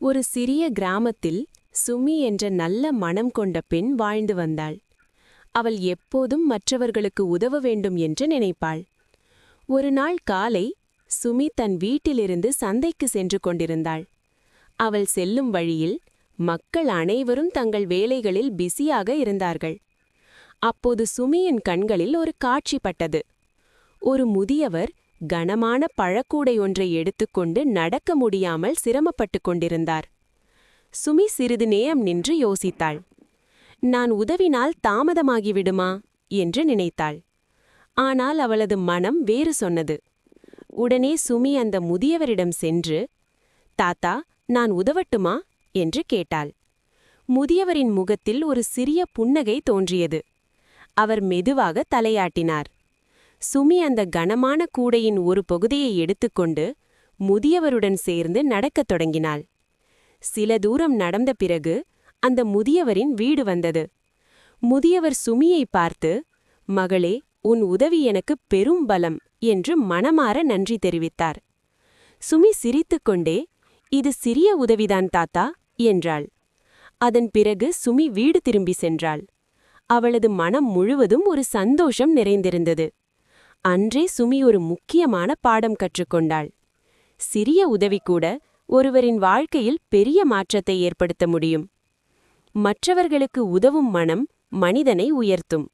ஒரு சிறிய கிராமத்தில் சுமி என்ற நல்ல மனம் கொண்ட பெண் வாழ்ந்து வந்தாள். அவள் எப்போதும் மற்றவர்களுக்கு உதவ வேண்டும் என்று நினைப்பாள். ஒரு நாள் காலை சுமி தன் வீட்டிலிருந்து சந்தைக்கு சென்று கொண்டிருந்தாள். அவள் செல்லும் வழியில் மக்கள் அனைவரும் தங்கள் வேலைகளில் பிஸியாக இருந்தார்கள். அப்போது சுமியின் கண்களில் ஒரு காட்சி பட்டது. ஒரு முதியவர் கனமான பழக்கூடை ஒன்றை எடுத்துக்கொண்டு நடக்க முடியாமல் சிரமப்பட்டு கொண்டிருந்தார். சுமி சிறிது நேரம் நின்று யோசித்தாள். நான் உதவினால் தாமதமாகிவிடுமா? என்று நினைத்தாள். ஆனால் அவளது மனம் வேறு சொன்னது. உடனே சுமி அந்த முதியவரிடம் சென்று தாத்தா நான் உதவட்டுமா? என்று கேட்டாள். முதியவரின் முகத்தில் ஒரு சிறிய புன்னகை தோன்றியது. அவர் மெதுவாக தலையாட்டினார். சுமி அந்த கனமான கூடையின் ஒரு பகுதியை எடுத்துக்கொண்டு முதியவருடன் சேர்ந்து நடக்கத் தொடங்கினாள். சில தூரம் நடந்த பிறகு அந்த முதியவரின் வீடு வந்தது. முதியவர் சுமியை பார்த்து மகளே உன் உதவி எனக்கு பெரும் பலம் என்று மனமாற நன்றி தெரிவித்தார். சுமி சிரித்துக்கொண்டே இது சிறிய உதவிதான் தாத்தா என்றாள். அதன் பிறகு சுமி வீடு திரும்பி சென்றாள். அவளது மனம் முழுவதும் ஒரு சந்தோஷம் நிறைந்திருந்தது. அன்றே சுமி ஒரு முக்கியமான பாடம் கற்றுக்கொண்டாள். சிறிய உதவி கூட ஒருவரின் வாழ்க்கையில் பெரிய மாற்றத்தை ஏற்படுத்த முடியும். மற்றவர்களுக்கு உதவும் மனம் மனிதனை உயர்த்தும்.